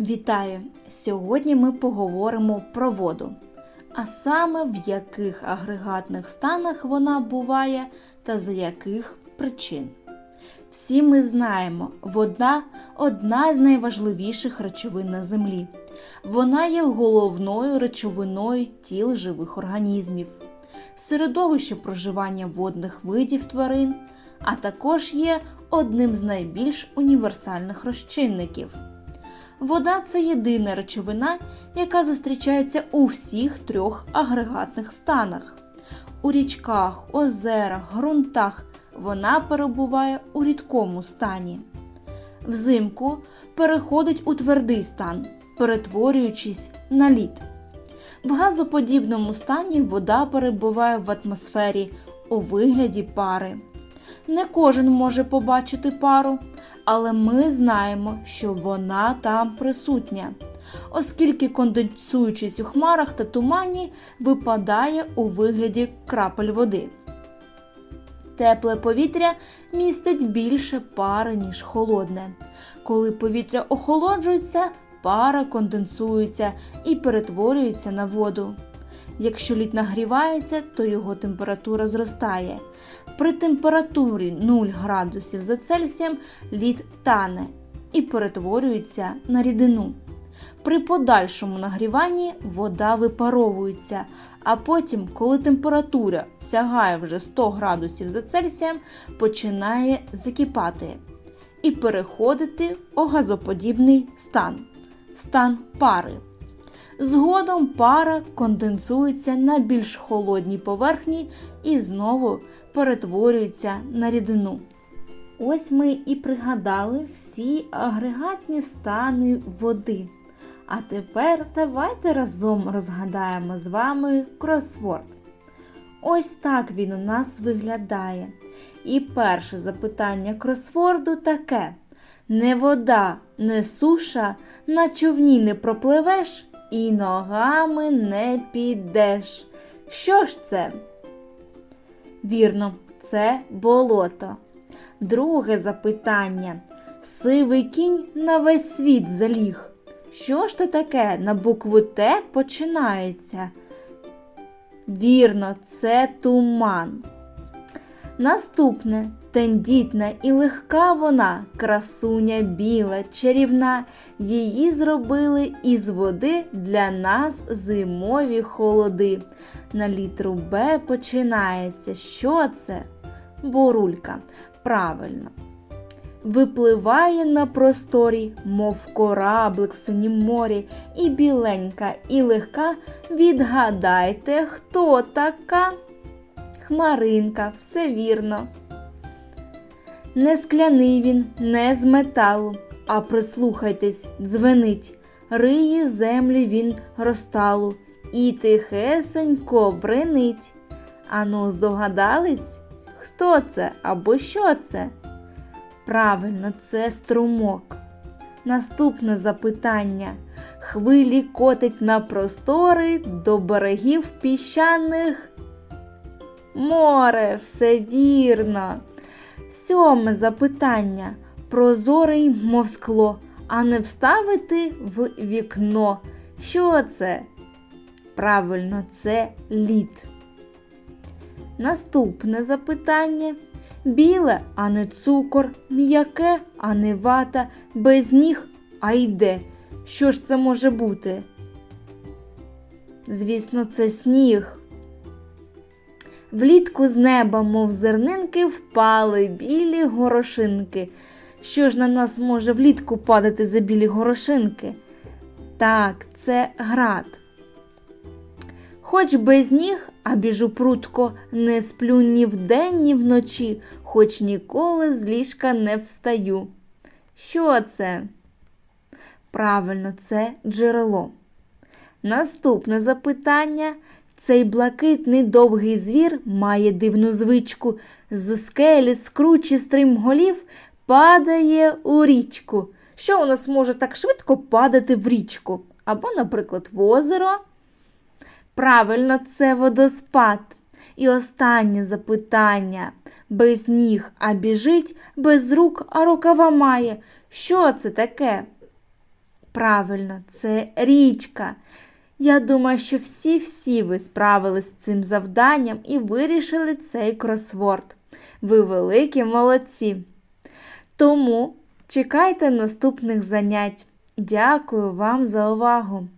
Вітаю! Сьогодні ми поговоримо про воду, а саме в яких агрегатних станах вона буває та за яких причин. Всі ми знаємо, вода одна з найважливіших речовин на землі. Вона є головною речовиною тіл живих організмів, середовище проживання водних видів тварин, а також є одним з найбільш універсальних розчинників. Вода це єдина речовина, яка зустрічається у всіх трьох агрегатних станах. У річках, озерах, ґрунтах вона перебуває у рідкому стані. Взимку переходить у твердий стан, перетворюючись на лід. В газоподібному стані вода перебуває в атмосфері у вигляді пари. Не кожен може побачити пару, але ми знаємо, що вона там присутня, оскільки конденсуючись у хмарах та тумані, випадає у вигляді крапель води. Тепле повітря містить більше пари, ніж холодне. Коли повітря охолоджується, пара конденсується і перетворюється на воду. Якщо лід нагрівається, то його температура зростає. При температурі 0 градусів за Цельсієм лід тане і перетворюється на рідину. При подальшому нагріванні вода випаровується, а потім, коли температура сягає вже 100 градусів за Цельсієм, починає закипати і переходити у газоподібний стан стан пари. Згодом пара конденсується на більш холодній поверхні і знову перетворюється на рідину. Ось ми і пригадали всі агрегатні стани води. А тепер давайте разом розгадаємо з вами кросворд. Ось так він у нас виглядає. І перше запитання кросворду таке: не вода, не суша, на човні не пропливеш і ногами не підеш. Що ж це? Вірно, це болото. Друге запитання. Сивий кінь на весь світ заліг. Що ж то таке на букву Т починається? Вірно, це туман. Наступне тендітна і легка вона, красуня біла, чарівна. Її зробили із води для нас зимові холоди. На літру Б починається. Що це? Борулька. Правильно. Випливає на просторі, мов кораблик в синім морі, і біленька, і легка. Відгадайте, хто така? Хмаринка, все вірно. Не скляний він, не з металу, а прислухайтесь, дзвенить, риє землі він розталу і тихесенько бренить. Ану, здогадались, хто це або що це? Правильно, це струмок. Наступне запитання. Хвилі котить на простори до берегів піщаних. Море, все вірно. Сьоме запитання. Прозорий, мов скло, а не вставити в вікно. Що це? Правильно, це лід. Наступне запитання. Біле, а не цукор, м'яке, а не вата, без ніг, а йде. Що ж це може бути? Звісно, це сніг. Влітку з неба, мов зернинки, впали білі горошинки. Що ж на нас може влітку падати за білі горошинки? Так, це град. Хоч без ніг, а біжу прутко, не сплю ні вдень, ні вночі, хоч ніколи з ліжка не встаю. Що це? Правильно, це джерело. Наступне запитання. Цей блакитний довгий звір має дивну звичку. З скелі, з кручі стрімголів падає у річку. Що у нас може так швидко падати в річку? Або, наприклад, в озеро. Правильно, це водоспад. І останнє запитання. Без ніг, а біжить, без рук, а рукава має. Що це таке? Правильно, це річка. Я думаю, що всі-всі ви справились з цим завданням і вирішили цей кросворд. Ви великі молодці. Тому чекайте наступних занять. Дякую вам за увагу!